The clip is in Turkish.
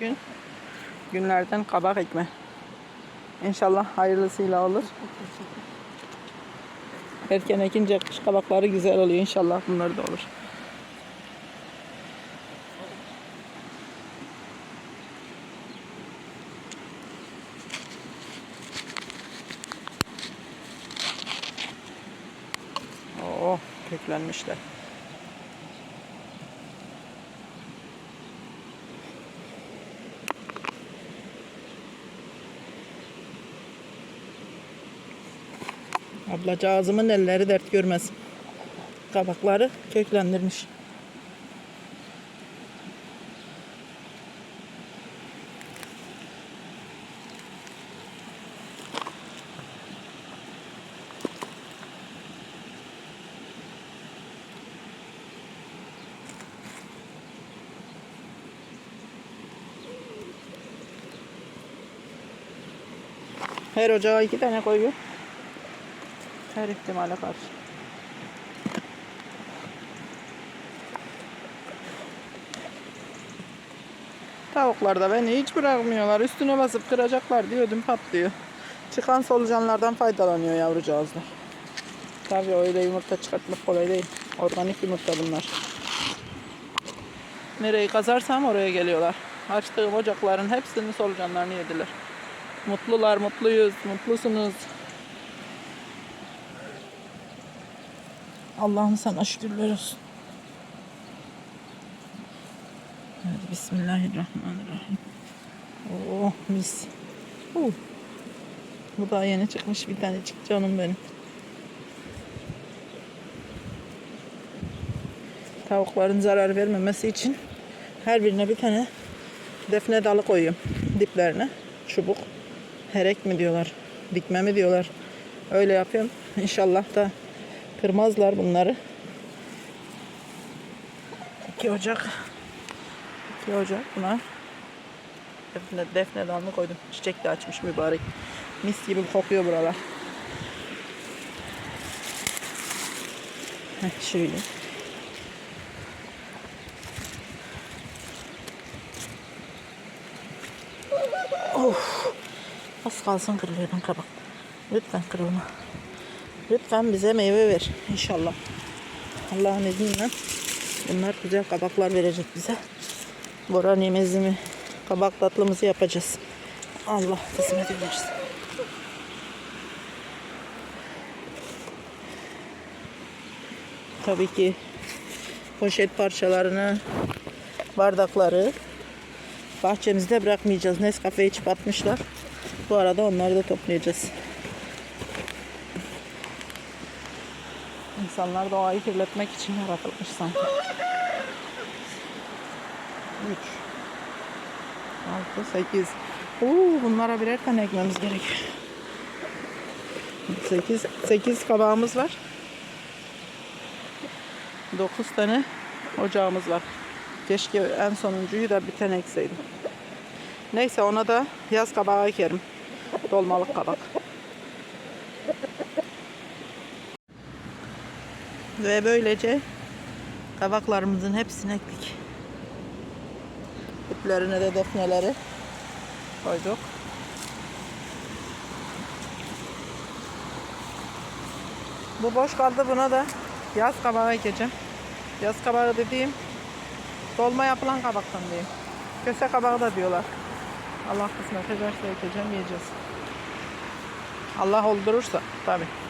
gün günlerden kabak ekme. İnşallah hayırlısıyla olur. Erken ekince kış kabakları güzel oluyor. İnşallah bunlar da olur. Oo, köklenmişler. Ablacağızımın elleri dert görmesin. Kabakları köklendirmiş. Her ocağa iki tane koyuyor. Her ihtimale karşı. Tavuklar da beni hiç bırakmıyorlar. Üstüne basıp kıracaklar diye ödüm patlıyor. Çıkan solucanlardan faydalanıyor yavrucağızlar. Tabii öyle yumurta çıkartmak kolay değil. Organik yumurta bunlar. Nereyi kazarsam oraya geliyorlar. Açtığım ocakların hepsinin solucanlarını yediler. Mutlular, mutluyuz, mutlusunuz. Allah'ım sana şükürler olsun. Hadi Bismillahirrahmanirrahim. Oh mis. Uh. Bu daha yeni çıkmış bir tanecik canım benim. Tavukların zarar vermemesi için her birine bir tane defne dalı koyuyorum diplerine. Çubuk. Herek mi diyorlar? Dikme mi diyorlar? Öyle yapıyorum. İnşallah da kırmazlar bunları. 2 Ocak 2 Ocak buna defne, defne dalını koydum. Çiçek de açmış mübarek. Mis gibi kokuyor buralar. Heh, şöyle. Of. Az kalsın kırılıyordum kabak. Lütfen kırılma. Lütfen bize meyve ver inşallah. Allah'ın izniyle bunlar güzel kabaklar verecek bize. Bora nimezimi, kabak tatlımızı yapacağız. Allah kısmet edersin. Tabii ki poşet parçalarını, bardakları bahçemizde bırakmayacağız. Nescafe içip atmışlar. Bu arada onları da toplayacağız. İnsanlar doğayı kirletmek için yaratılmış sanki. 3 6 8 Oo, bunlara birer tane ekmemiz gerekiyor. 8 8 kabağımız var. 9 tane ocağımız var. Keşke en sonuncuyu da bir tane ekseydim. Neyse ona da yaz kabağı ekerim. Dolmalık kabak. Ve böylece kabaklarımızın hepsini ektik. İplerine de defneleri koyduk. Bu boş kaldı buna da yaz kabağı ekeceğim. Yaz kabağı dediğim dolma yapılan kabaktan diyeyim. Köse kabağı da diyorlar. Allah kısmet ederse ekeceğim yiyeceğiz. Allah oldurursa tabii.